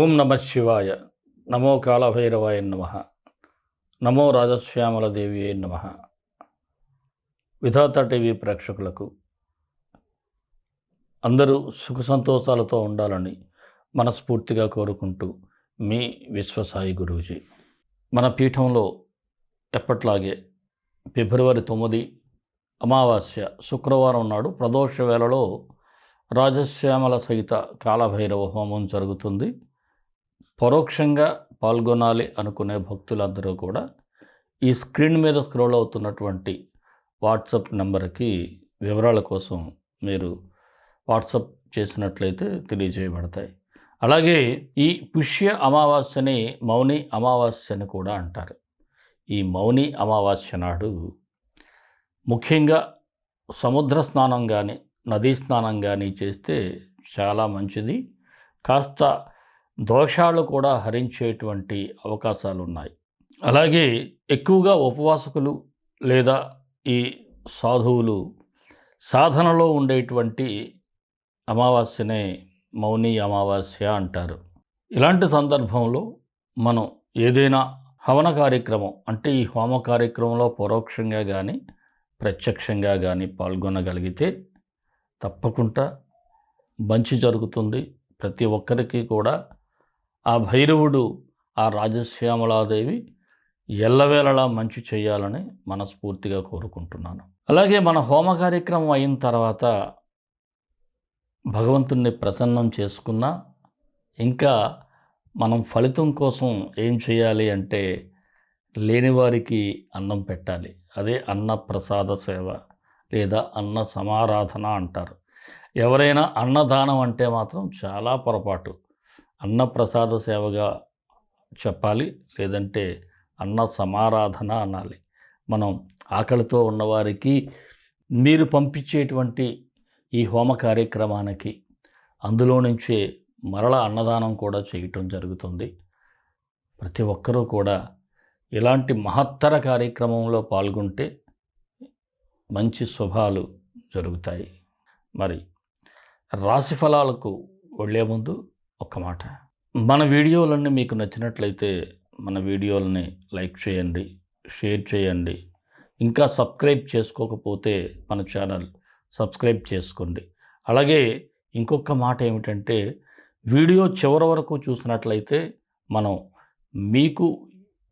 ఓం నమ శివాయ. నమో కాళభైరవాయ నమ. నమో రాజశ్యామల దేవి నమ. విధాత టీవీ ప్రేక్షకులకు అందరూ సుఖ సంతోషాలతో ఉండాలని మనస్ఫూర్తిగా కోరుకుంటూ మీ విశ్వసాయి గురూజీ. మన పీఠంలో ఎప్పట్లాగే ఫిబ్రవరి తొమ్మిది అమావాస్య శుక్రవారం నాడు ప్రదోష వేళలో రాజశ్యామల సహిత కాలభైరవ హోమం జరుగుతుంది. పరోక్షంగా పాల్గొనాలి అనుకునే భక్తులందరూ కూడా ఈ స్క్రీన్ మీద స్క్రోల్ అవుతున్నటువంటి వాట్సప్ నెంబర్కి వివరాల కోసం మీరు వాట్సాప్ చేసినట్లయితే తెలియజేయబడతాయి. అలాగే ఈ పుష్య అమావాస్యని మౌని అమావాస్య అని కూడా అంటారు. ఈ మౌని అమావాస్య నాడు ముఖ్యంగా సముద్ర స్నానం కానీ నదీ స్నానం కానీ చేస్తే చాలా మంచిది. కాస్త దోషాలు కూడా హరించేటువంటి అవకాశాలు ఉన్నాయి అలాగే ఎక్కువగా ఉపవాసకులు లేదా ఈ సాధువులు సాధనలో ఉండేటువంటి అమావాస్యనే మౌని అమావాస్య అంటారు. ఇలాంటి సందర్భంలో మనం ఏదైనా హవన కార్యక్రమం అంటే ఈ హోమ కార్యక్రమంలో పరోక్షంగా కానీ ప్రత్యక్షంగా కానీ పాల్గొనగలిగితే తప్పకుండా మంచి జరుగుతుంది. ప్రతి ఒక్కరికి కూడా ఆ భైరవుడు ఆ రాజశ్యామలాదేవి ఎల్లవేళలా మంచి చేయాలని మనస్ఫూర్తిగా కోరుకుంటున్నాను. అలాగే మన హోమ కార్యక్రమం అయిన తర్వాత భగవంతుణ్ణి ప్రసన్నం చేసుకున్నా ఇంకా మనం ఫలితం కోసం ఏం చేయాలి అంటే లేనివారికి అన్నం పెట్టాలి. అదే అన్న ప్రసాద సేవ లేదా అన్న సమారాధన అంటారు. ఎవరైనా అన్నదానం అంటే మాత్రం చాలా పొరపాటు. అన్న ప్రసాద సేవగా చెప్పాలి లేదంటే అన్న సమారాధన అనాలి. మనం ఆకలితో ఉన్నవారికి మీరు పంపించేటువంటి ఈ హోమ కార్యక్రమానికి అందులో నుంచే మరల అన్నదానం కూడా చేయటం జరుగుతుంది. ప్రతి ఒక్కరూ కూడా ఇలాంటి మహత్తర కార్యక్రమంలో పాల్గొంటే మంచి శుభాలు జరుగుతాయి. మరి రాశి ఫలాలకు వెళ్ళే ముందు ఒక్క మాట. మన వీడియోలన్నీ మీకు నచ్చినట్లయితే మన వీడియోలని లైక్ చేయండి షేర్ చేయండి. ఇంకా సబ్స్క్రైబ్ చేసుకోకపోతే మన ఛానల్ సబ్స్క్రైబ్ చేసుకోండి. అలాగే ఇంకొక మాట ఏమిటంటే వీడియో చివరి వరకు చూసినట్లయితే మనం మీకు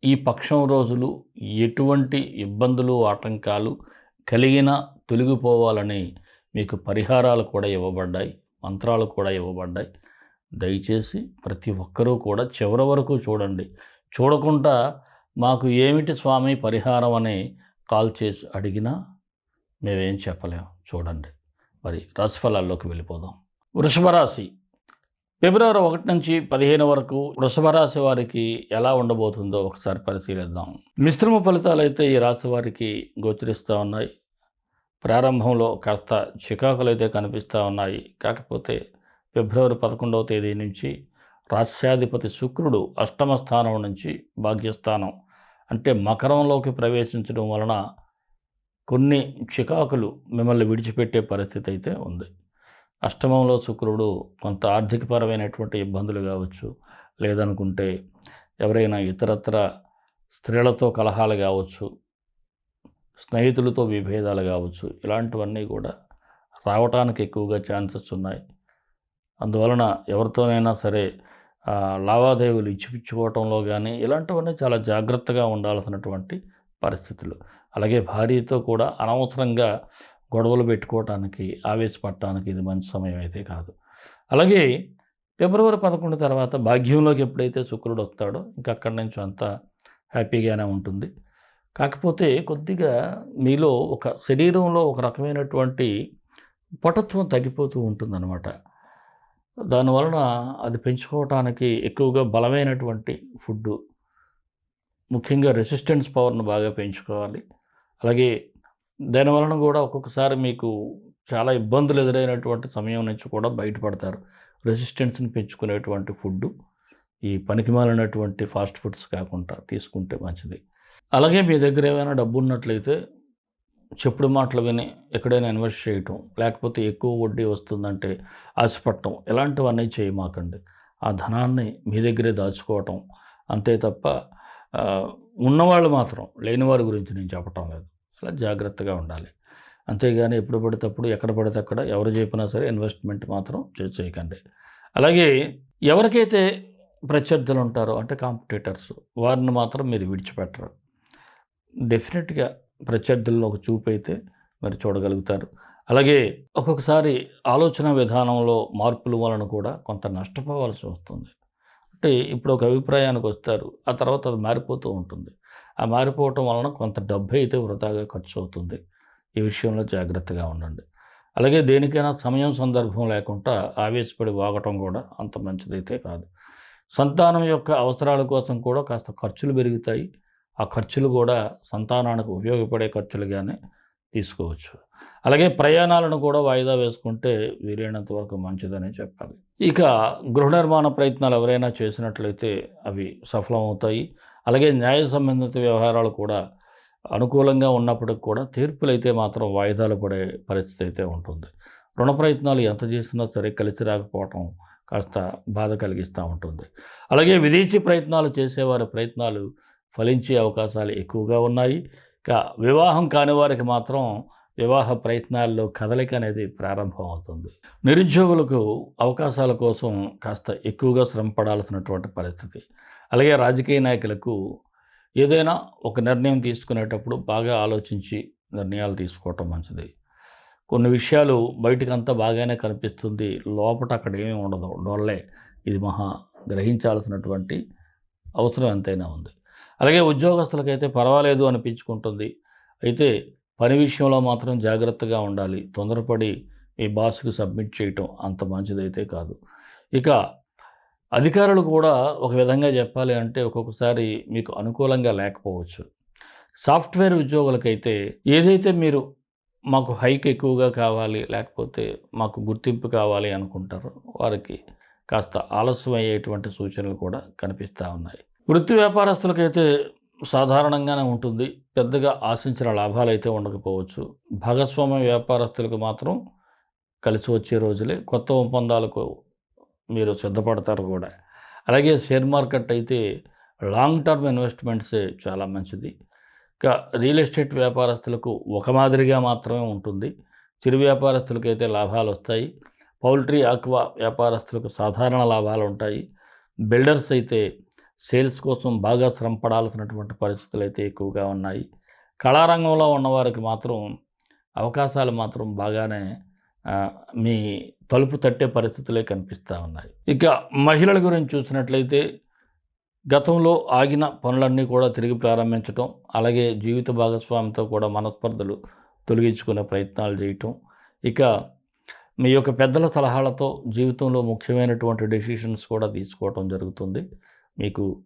ఈ పక్షం రోజులు ఎటువంటి ఇబ్బందులు ఆటంకాలు కలిగిన తొలగిపోవాలని మీకు పరిహారాలు కూడా ఇవ్వబడ్డాయి మంత్రాలు కూడా ఇవ్వబడ్డాయి. దయచేసి ప్రతి ఒక్కరూ కూడా చివరి వరకు చూడండి. చూడకుండా మాకు ఏమిటి స్వామి పరిహారం అని కాల్ చేసి అడిగినా మేమేం చెప్పలేం. చూడండి. మరి రాశిఫలాల్లోకి వెళ్ళిపోదాం. వృషభరాశి ఫిబ్రవరి ఒకటి నుంచి పదిహేను వరకు వృషభరాశి వారికి ఎలా ఉండబోతుందో ఒకసారి పరిశీలిద్దాం. మిశ్రమ ఫలితాలు అయితే ఈ రాశి వారికి గోచరిస్తూ ఉన్నాయి. ప్రారంభంలో కాస్త చికాకులు అయితే కనిపిస్తూ ఉన్నాయి. కాకపోతే ఫిబ్రవరి పదకొండవ తేదీ నుంచి రాష్ట్రాధిపతి శుక్రుడు అష్టమ స్థానం నుంచి భాగ్యస్థానం. అంటే మకరంలోకి ప్రవేశించడం వలన కొన్ని చికాకులు మిమ్మల్ని విడిచిపెట్టే పరిస్థితి అయితే ఉంది. అష్టమంలో శుక్రుడు కొంత ఆర్థికపరమైనటువంటి ఇబ్బందులు కావచ్చు లేదనుకుంటే ఎవరైనా ఇతరత్ర స్త్రీలతో కలహాలు కావచ్చు స్నేహితులతో విభేదాలు కావచ్చు ఇలాంటివన్నీ కూడా రావటానికి ఎక్కువగా ఛాన్సెస్ ఉన్నాయి. అందువలన ఎవరితోనైనా సరే లావాదేవీలు ఇచ్చిపుచ్చుకోవటంలో కానీ ఇలాంటివన్నీ చాలా జాగ్రత్తగా ఉండాల్సినటువంటి పరిస్థితులు. అలాగే భార్యతో కూడా అనవసరంగా గొడవలు పెట్టుకోవటానికి ఆవేశపడటానికి ఇది మంచి సమయం అయితే కాదు. అలాగే ఫిబ్రవరి పదకొండు తర్వాత భాగ్యంలోకి ఎప్పుడైతే శుక్రుడు వస్తాడో ఇంకా అక్కడి నుంచి అంతా హ్యాపీగానే ఉంటుంది. కాకపోతే కొద్దిగా మీలో ఒక శరీరంలో ఒక రకమైనటువంటి పటత్వం తగ్గిపోతూ ఉంటుందన్నమాట. దానివలన అది పెంచుకోవటానికి ఎక్కువగా బలమైనటువంటి ఫుడ్ ముఖ్యంగా రెసిస్టెన్స్ పవర్ను బాగా పెంచుకోవాలి. అలాగే దానివలన కూడా ఒక్కొక్కసారి మీకు చాలా ఇబ్బందులు ఎదురైనటువంటి సమయం నుంచి కూడా బయటపడతారు. రెసిస్టెన్స్ని పెంచుకునేటువంటి ఫుడ్ ఈ పనికిమాలినటువంటి ఫాస్ట్ ఫుడ్స్ కాకుండా తీసుకుంటే మంచిది. అలాగే మీ దగ్గర ఏమైనా డబ్బు ఉన్నట్లయితే చెప్పుడు మాటలు విని ఎక్కడైనా ఇన్వెస్ట్ చేయటం లేకపోతే ఎక్కువ వడ్డీ వస్తుందంటే ఆశపడటం ఇలాంటివన్నీ చేయమాకండి. ఆ ధనాన్ని మీ దగ్గరే దాచుకోవటం అంతే తప్ప ఉన్నవాళ్ళు మాత్రం లేని వారి గురించి నేను చెప్పటం లేదు. అలా జాగ్రత్తగా ఉండాలి. అంతేగాని ఎప్పుడు పడితే అప్పుడు ఎక్కడ పడితే అక్కడ ఎవరు చెప్పినా సరే ఇన్వెస్ట్మెంట్ మాత్రం చేసేయకండి అలాగే ఎవరికైతే ప్రత్యర్థులు ఉంటారో అంటే కాంపిటేటర్స్ వారిని మాత్రం మీరు విడిచిపెట్టరు. డెఫినెట్గా ప్రత్యర్థుల్లో ఒక చూపు అయితే మరి చూడగలుగుతారు. అలాగే ఒక్కొక్కసారి ఆలోచన విధానంలో మార్పుల వలన కూడా కొంత నష్టపోవాల్సి వస్తుంది. అంటే ఇప్పుడు ఒక అభిప్రాయానికి వస్తారు ఆ తర్వాత అది మారిపోతూ ఉంటుంది. ఆ మారిపోవటం వలన కొంత డబ్బు అయితే వృధాగా ఖర్చు అవుతుంది ఈ విషయంలో జాగ్రత్తగా ఉండండి. అలాగే దేనికైనా సమయం సందర్భం లేకుండా ఆవేశపడి వాగటం కూడా అంత మంచిదైతే కాదు. సంతానం యొక్క అవసరాల కోసం కూడా కాస్త ఖర్చులు పెరుగుతాయి. ఆ ఖర్చులు కూడా సంతానానికి ఉపయోగపడే ఖర్చులుగానే తీసుకోవచ్చు. అలాగే ప్రయాణాలను కూడా వాయిదా వేసుకుంటే వీలైనంత వరకు మంచిదని చెప్పాలి. ఇక గృహ నిర్మాణ ప్రయత్నాలు ఎవరైనా చేసినట్లయితే అవి సఫలమవుతాయి. అలాగే న్యాయ సంబంధిత వ్యవహారాలు కూడా అనుకూలంగా ఉన్నప్పటికి కూడా తీర్పులు అయితే మాత్రం వాయిదాలు పడే పరిస్థితి అయితే ఉంటుంది. రుణ ప్రయత్నాలు ఎంత చేసినా సరే కలిసి రాకపోవటం కాస్త బాధ కలిగిస్తూ ఉంటుంది. అలాగే విదేశీ ప్రయత్నాలు చేసేవారి ప్రయత్నాలు ఫలించే అవకాశాలు ఎక్కువగా ఉన్నాయి. ఇక వివాహం కాని వారికి మాత్రం వివాహ ప్రయత్నాల్లో కదలిక అనేది ప్రారంభం అవుతుంది నిరుద్యోగులకు అవకాశాల కోసం కాస్త ఎక్కువగా శ్రమ పడాల్సినటువంటి పరిస్థితి. అలాగే రాజకీయ నాయకులకు ఏదైనా ఒక నిర్ణయం తీసుకునేటప్పుడు బాగా ఆలోచించి నిర్ణయాలు తీసుకోవటం మంచిది. కొన్ని విషయాలు బయటకంతా బాగానే కనిపిస్తుంది. లోపట అక్కడ ఏమీ ఉండదు. డొల్లే ఇది మహా గ్రహించాల్సినటువంటి అవసరం ఎంతైనా ఉంది. అలాగే ఉద్యోగస్తులకైతే పర్వాలేదు అనిపించుకుంటుంది. అయితే పని విషయంలో మాత్రం జాగ్రత్తగా ఉండాలి. తొందరపడి మీ బాస్కి సబ్మిట్ చేయటం అంత మంచిదైతే కాదు. ఇక అధికారులు కూడా ఒక విధంగా చెప్పాలి అంటే ఒక్కొక్కసారి మీకు అనుకూలంగా లేకపోవచ్చు. సాఫ్ట్వేర్ ఉద్యోగులకైతే ఏదైతే మీరు మాకు హైక్ ఎక్కువగా కావాలి లేకపోతే మాకు గుర్తింపు కావాలి అనుకుంటారో వారికి కాస్త ఆలస్యం అయ్యేటువంటి సూచనలు కూడా కనిపిస్తూ ఉన్నాయి. వృత్తి వ్యాపారస్తులకైతే సాధారణంగానే ఉంటుంది. పెద్దగా ఆశించిన లాభాలు అయితే ఉండకపోవచ్చు. భాగస్వామ్య వ్యాపారస్తులకు మాత్రం కలిసి వచ్చే రోజులే కొత్త ఒప్పందాలకు మీరు సిద్ధపడతారు కూడా. అలాగే షేర్ మార్కెట్ అయితే లాంగ్ టర్మ్ ఇన్వెస్ట్మెంట్సే చాలా మంచిది. ఇక రియల్ ఎస్టేట్ వ్యాపారస్తులకు ఒక మాదిరిగా మాత్రమే ఉంటుంది. చిరు వ్యాపారస్తులకు అయితే లాభాలు వస్తాయి. పౌల్ట్రీ ఆక్వా వ్యాపారస్తులకు సాధారణ లాభాలు ఉంటాయి. బిల్డర్స్ అయితే సేల్స్ కోసం బాగా శ్రమ పడాల్సినటువంటి పరిస్థితులు అయితే ఎక్కువగా ఉన్నాయి. కళారంగంలో ఉన్నవారికి మాత్రం అవకాశాలు మాత్రం బాగానే మీ తలుపు తట్టే పరిస్థితులే కనిపిస్తూ ఉన్నాయి. ఇక మహిళల గురించి చూసినట్లయితే గతంలో ఆగిన పనులన్నీ కూడా తిరిగి ప్రారంభించటం అలాగే జీవిత భాగస్వామితో కూడా మనస్పర్ధలు తొలగించుకునే ప్రయత్నాలు చేయటం ఇక మీ యొక్క పెద్దల సలహాలతో జీవితంలో ముఖ్యమైనటువంటి డెసిషన్స్ కూడా తీసుకోవటం జరుగుతుంది. మీకు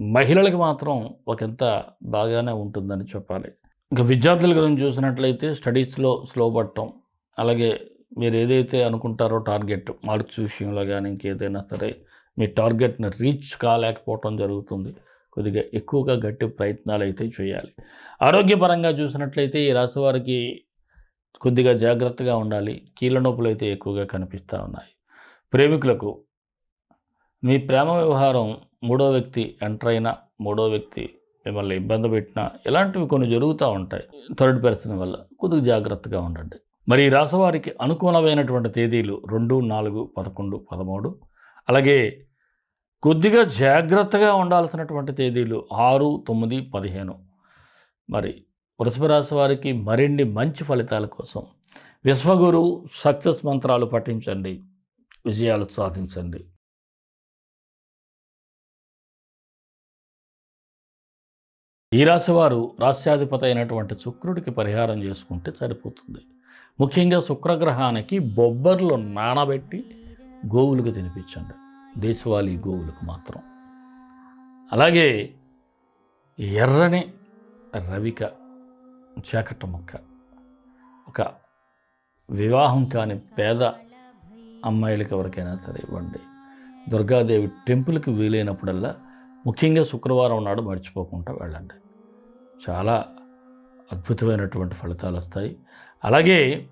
మహిళలకు మాత్రం ఒకంత బాగానే ఉంటుందని చెప్పాలి. ఇంకా విద్యార్థుల గురించి చూసినట్లయితే స్టడీస్లో స్లో పడటం అలాగే మీరు ఏదైతే అనుకుంటారో టార్గెట్ మార్క్స్ విషయంలో కానీ ఇంకేదైనా సరే మీ టార్గెట్ని రీచ్ కాలేకపోవటం జరుగుతుంది. కొద్దిగా ఎక్కువగా గట్టి ప్రయత్నాలు అయితే చేయాలి. ఆరోగ్యపరంగా చూసినట్లయితే ఈ రాశి వారికి కొద్దిగా జాగ్రత్తగా ఉండాలి. కీళ్ళ నొప్పులు అయితే ఎక్కువగా కనిపిస్తూ ఉన్నాయి. ప్రేమికులకు మీ ప్రేమ వ్యవహారం మూడో వ్యక్తి ఎంటర్ అయినా మూడో వ్యక్తి మిమ్మల్ని ఇబ్బంది పెట్టినా ఇలాంటివి కొన్ని జరుగుతూ ఉంటాయి థర్డ్ పర్సన్ వల్ల. కొద్దిగా జాగ్రత్తగా ఉండండి. మరి ఈ రాసవారికి అనుకూలమైనటువంటి తేదీలు రెండు నాలుగు పదకొండు పదమూడు. అలాగే కొద్దిగా జాగ్రత్తగా ఉండాల్సినటువంటి తేదీలు ఆరు తొమ్మిది పదిహేను. మరి వృషభ రాశి వారికి మరిన్ని మంచి ఫలితాల కోసం విశ్వగురు సక్సెస్ మంత్రాలు పఠించండి. విజయాలు సాధించండి. ఈ రాశివారు రాస్యాధిపతి అయినటువంటి శుక్రుడికి పరిహారం చేసుకుంటే సరిపోతుంది. ముఖ్యంగా శుక్రగ్రహానికి బొబ్బర్లు నానబెట్టి గోవులకు తినిపించండి. దేశవాళీ గోవులకు మాత్రం. అలాగే ఎర్రని రవిక చాకట మొక్క. ఒక వివాహం కాని పేద అమ్మాయిలకి ఎవరికైనా సరే ఇవ్వండి. దుర్గాదేవి టెంపుల్కి వీలైనప్పుడల్లా ముఖ్యంగా శుక్రవారం నాడు మర్చిపోకుండా వెళ్ళండి. చాలా అద్భుతమైనటువంటి ఫలితాలు వస్తాయి. అలాగే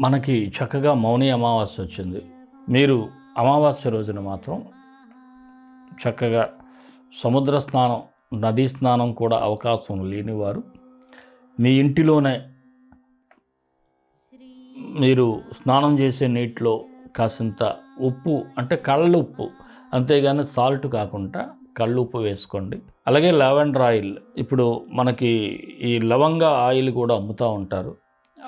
మనకి చక్కగా మౌని అమావాస్య వచ్చింది. మీరు అమావాస్య రోజున మాత్రం చక్కగా సముద్ర స్నానం నదీ స్నానం కూడా అవకాశం లేనివారు మీ ఇంటిలోనే మీరు స్నానం చేసే నీటిలో కాసింత ఉప్పు అంటే కళ్ళ ఉప్పు అంతేగాని సాల్ట్ కాకుండా కళ్ళు ఉప్పు వేసుకోండి. అలాగే లావెండర్ ఆయిల్. ఇప్పుడు మనకి ఈ లవంగ ఆయిల్ కూడా అమ్ముతూ ఉంటారు.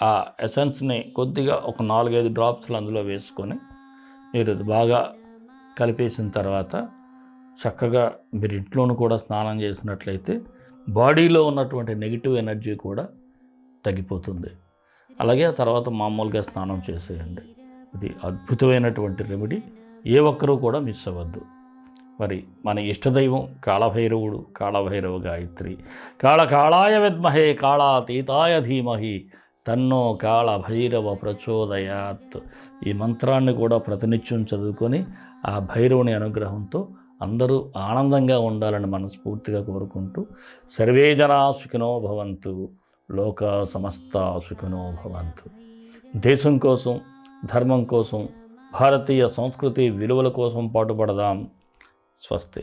ఆ ఎసెన్స్ని కొద్దిగా ఒక నాలుగైదు డ్రాప్స్లు అందులో వేసుకొని మీరు బాగా కలిపేసిన తర్వాత చక్కగా మీరు ఇంట్లోనూ కూడా స్నానం చేసినట్లయితే బాడీలో ఉన్నటువంటి నెగిటివ్ ఎనర్జీ కూడా తగ్గిపోతుంది. అలాగే ఆ తర్వాత మామూలుగా స్నానం చేసేయండి. ఇది అద్భుతమైనటువంటి రెమెడీ. ఏ ఒక్కరూ కూడా మిస్ అవ్వద్దు. మరి మన ఇష్టదైవం కాళభైరవుడు కాళభైరవ గాయత్రి. కాళ కాళాయ విద్మహే కాళాతీతాయ ధీమహి తన్నో కాళ భైరవ ప్రచోదయాత్. ఈ మంత్రాన్ని కూడా ప్రతినిత్యం చదువుకొని ఆ భైరవుని అనుగ్రహంతో అందరూ ఆనందంగా ఉండాలని మనస్ఫూర్తిగా కోరుకుంటూ సర్వే జనా సుఖినో భవంతు లోక సమస్త సుఖినో భవంతు. దేశం కోసం ధర్మం కోసం భారతీయ సంస్కృతి విలువల కోసం పాటుపడదాం. స్వస్తి.